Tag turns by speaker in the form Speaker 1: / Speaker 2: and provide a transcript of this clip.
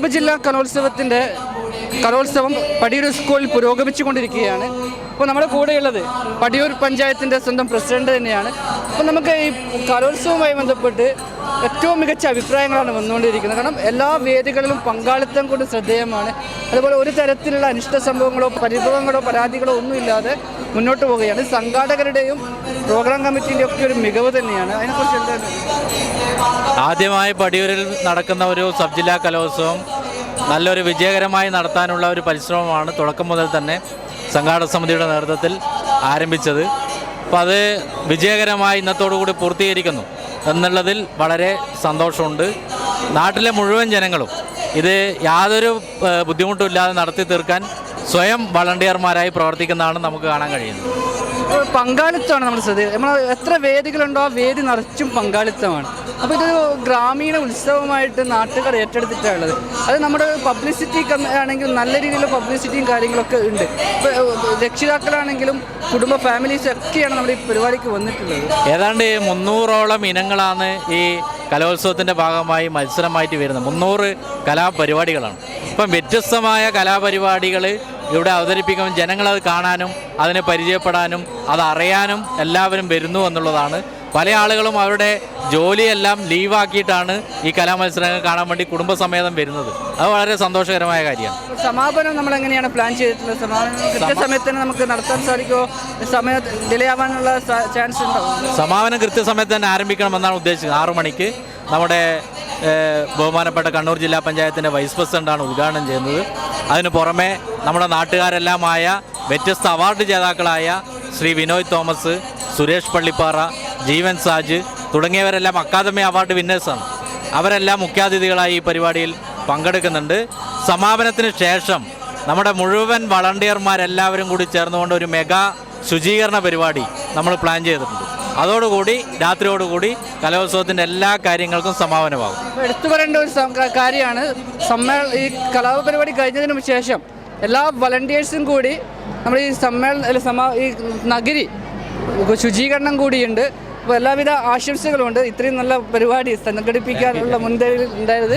Speaker 1: ഉപജില്ലാ കലോത്സവത്തിന്റെ കലോത്സവം പടിയൂർ സ്കൂളിൽ പുരോഗമിച്ചുകൊണ്ടിരിക്കുകയാണ്. അപ്പോൾ നമ്മുടെ കൂടെയുള്ളത് പടിയൂർ പഞ്ചായത്തിന്റെ സ്വന്തം പ്രസിഡന്റ് തന്നെയാണ്. അപ്പോൾ നമുക്ക് ഈ കലോത്സവവുമായി ബന്ധപ്പെട്ട് ഏറ്റവും മികച്ച അഭിപ്രായങ്ങളാണ് വന്നുകൊണ്ടിരിക്കുന്നത്. കാരണം എല്ലാ വേദികളിലും പങ്കാളിത്തം കൊണ്ട് ശ്രദ്ധേയമാണ്. അതുപോലെ ഒരു തരത്തിലുള്ള അനിഷ്ട സംഭവങ്ങളോ പരിഭവങ്ങളോ പരാതികളോ ഒന്നുമില്ലാതെ മുന്നോട്ട് പോവുകയാണ്. സംഘാടകരുടെയും പ്രോഗ്രാം കമ്മിറ്റിന്റെ ഒക്കെ ഒരു മികവ് തന്നെയാണ്. അതിനെക്കുറിച്ച് എന്താണ്?
Speaker 2: ആദ്യമായി പടിയൂരിൽ നടക്കുന്ന ഒരു സബ് ജില്ലാ കലോത്സവം നല്ലൊരു വിജയകരമായി നടത്താനുള്ള ഒരു പരിശ്രമമാണ് തുടക്കം മുതൽ തന്നെ സംഘാടക സമിതിയുടെ നേതൃത്വത്തിൽ ആരംഭിച്ചത്. അപ്പോൾ അത് വിജയകരമായി ഇന്നത്തോടുകൂടി പൂർത്തീകരിക്കുന്നു എന്നുള്ളതിൽ വളരെ സന്തോഷമുണ്ട്. നാട്ടിലെ മുഴുവൻ ജനങ്ങളും ഇത് യാതൊരു ഏഹ്, ബുദ്ധിമുട്ടും ഇല്ലാതെ നടത്തി തീർക്കാൻ സ്വയം വളണ്ടിയർമാരായി പ്രവർത്തിക്കുന്നതാണ് നമുക്ക് കാണാൻ കഴിയുന്നത്.
Speaker 1: പങ്കാളിത്തമാണ് നമ്മൾ ശ്രദ്ധ നമ്മൾ എത്ര വേദികളുണ്ടോ ആ വേദി നിറച്ചും പങ്കാളിത്തമാണ്. അപ്പോൾ ഇതൊരു ഗ്രാമീണ ഉത്സവമായിട്ട് നാട്ടുകാർ ഏറ്റെടുത്തിട്ടുള്ളത്. അത് നമ്മുടെ പബ്ലിസിറ്റി ആണെങ്കിൽ നല്ല രീതിയിലുള്ള പബ്ലിസിറ്റിയും കാര്യങ്ങളൊക്കെ ഉണ്ട്. രക്ഷിതാക്കളാണെങ്കിലും കുടുംബ ഫാമിലീസ് ഒക്കെയാണ് നമ്മുടെ ഈ പരിപാടിക്ക് വന്നിട്ടുള്ളത്.
Speaker 2: ഏതാണ്ട് മുന്നൂറോളം ഇനങ്ങളാണ് ഈ കലോത്സവത്തിന്റെ ഭാഗമായി മത്സരമായിട്ട് വരുന്നത്. മുന്നൂറ് കലാപരിപാടികളാണ്. ഇപ്പം വ്യത്യസ്തമായ കലാപരിപാടികൾ ഇവിടെ അവതരിപ്പിക്കുമ്പോൾ ജനങ്ങളത് കാണാനും അതിനെ പരിചയപ്പെടാനും അതറിയാനും എല്ലാവരും വരുന്നു എന്നുള്ളതാണ്. പല ആളുകളും അവരുടെ ജോലിയെല്ലാം ലീവാക്കിയിട്ടാണ് ഈ കലാമത്സരങ്ങൾ കാണാൻ വേണ്ടി കുടുംബസമേതം വരുന്നത്. അത് വളരെ സന്തോഷകരമായ കാര്യമാണ്.
Speaker 1: സമാപനം നമ്മൾ എങ്ങനെയാണ് പ്ലാൻ ചെയ്തിട്ടുള്ളത്? സമാപനം കൃത്യസമയത്ത് തന്നെ നമുക്ക് നടത്താൻ സാധിക്കുമോ? സമയം ഡിലേ ആവാനുള്ള ചാൻസ് ഉണ്ടോ?
Speaker 2: സമാപനം കൃത്യസമയത്ത് തന്നെ ആരംഭിക്കണമെന്നാണ് ഉദ്ദേശിച്ചത്. ആറു മണിക്ക് നമ്മുടെ ബഹുമാനപ്പെട്ട കണ്ണൂർ ജില്ലാ പഞ്ചായത്തിന്റെ വൈസ് പ്രസിഡന്റാണ് ഉദ്ഘാടനം ചെയ്യുന്നത്. അതിന് പുറമെ നമ്മുടെ നാട്ടുകാരെല്ലാമായ വ്യത്യസ്ത അവാർഡ് ജേതാക്കളായ ശ്രീ വിനോയ് തോമസ് സുരേഷ് പള്ളിപ്പാറ ജീവൻ സാജ് തുടങ്ങിയവരെല്ലാം അക്കാദമി അവാർഡ് വിന്നേഴ്സാണ് അവരെല്ലാം മുഖ്യാതിഥികളായി ഈ പരിപാടിയിൽ പങ്കെടുക്കുന്നുണ്ട്. സമാപനത്തിന് ശേഷം നമ്മുടെ മുഴുവൻ വളണ്ടിയർമാരെല്ലാവരും കൂടി ചേർന്നുകൊണ്ട് ഒരു മെഗാ ശുചീകരണ പരിപാടി നമ്മൾ പ്ലാൻ ചെയ്തിട്ടുണ്ട്. അതോടുകൂടി രാത്രിയോടുകൂടി കലോത്സവത്തിന്റെ എല്ലാ കാര്യങ്ങൾക്കും സമാപനമാകും.
Speaker 1: എടുത്തു പറയേണ്ട ഒരു കാര്യമാണ്. സമ്മേള ഈ കലാപരിപാടി കഴിഞ്ഞതിനു ശേഷം എല്ലാ വളണ്ടിയേഴ്സും കൂടി നമ്മൾ ഈ സമ്മേളന സമാ ഈ നഗരി ശുചീകരണം കൂടിയുണ്ട്. അപ്പോൾ എല്ലാവിധ ആശംസകളുമുണ്ട്. ഇത്രയും നല്ല പരിപാടി സംഘടിപ്പിക്കാനുള്ള മുൻകൈ ഉണ്ടായത്.